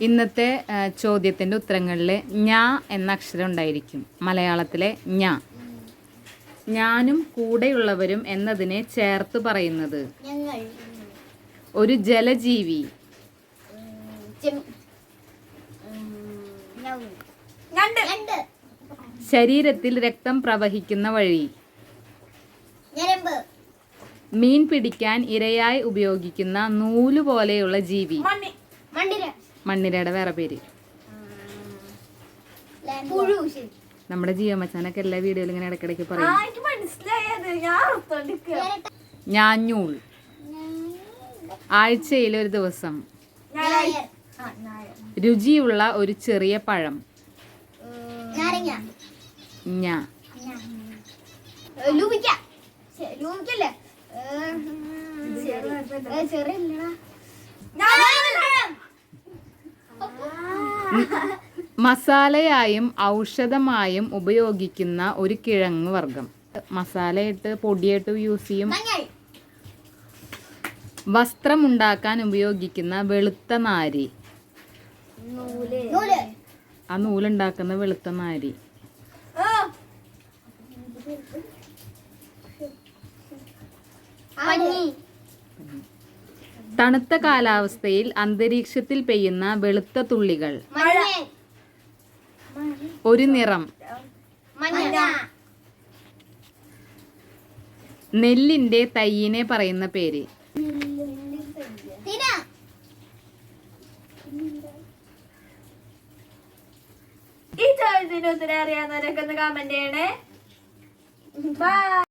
ഇന്നത്തെ ചോദ്യത്തിന്റെ ഉത്തരങ്ങളിൽ ഞാ എന്ന അക്ഷരം ഉണ്ടായിരിക്കും. മലയാളത്തിലെ ഞാ. ഞാനും കൂടെയുള്ളവരും എന്നതിനെ ചേർത്ത് പറയുന്നത്. ഒരു ജലജീവി. ശരീരത്തിൽ രക്തം പ്രവഹിക്കുന്ന വഴി. മീൻ പിടിക്കാൻ ഇരയായി ഉപയോഗിക്കുന്ന നൂൽ പോലെയുള്ള ജീവി മണ്ണിരയുടെ വേറെ പേര്. നമ്മുടെ ജീവമച്ചാനൊക്കെ എല്ലാ വീഡിയോയിലും ഇങ്ങനെ ഇടയ്ക്കിടയ്ക്ക് പറയും. ഞാഞ്ഞൂൾ ആഴ്ചയിൽ ഒരു ദിവസം രുചിയുള്ള ഒരു ചെറിയ പഴം. ഞാ. ചെറിയ മസാലയായും ഔഷധമായും ഉപയോഗിക്കുന്ന ഒരു കിഴങ്ങ് വർഗം മസാലയിട്ട് പൊടിയായിട്ട് യൂസ് ചെയ്യും. വസ്ത്രം വസ്ത്രമുണ്ടാക്കാൻ ഉപയോഗിക്കുന്ന വെളുത്ത നാരി. ആ നൂലുണ്ടാക്കുന്ന വെളുത്ത നാരി. പഞ്ഞി തണുത്ത കാലാവസ്ഥയിൽ അന്തരീക്ഷത്തിൽ പെയ്യുന്ന വെളുത്ത തുള്ളികൾ. ഒരു നിറം. നെല്ലിന്റെ തയ്യിനെ പറയുന്ന പേര്. ഈ ചോദ്യത്തിന് ഉത്തരം അറിയാവുന്നവരൊക്കെ ഒന്ന് കമന്റ് ചെയ്യണേ. ബൈ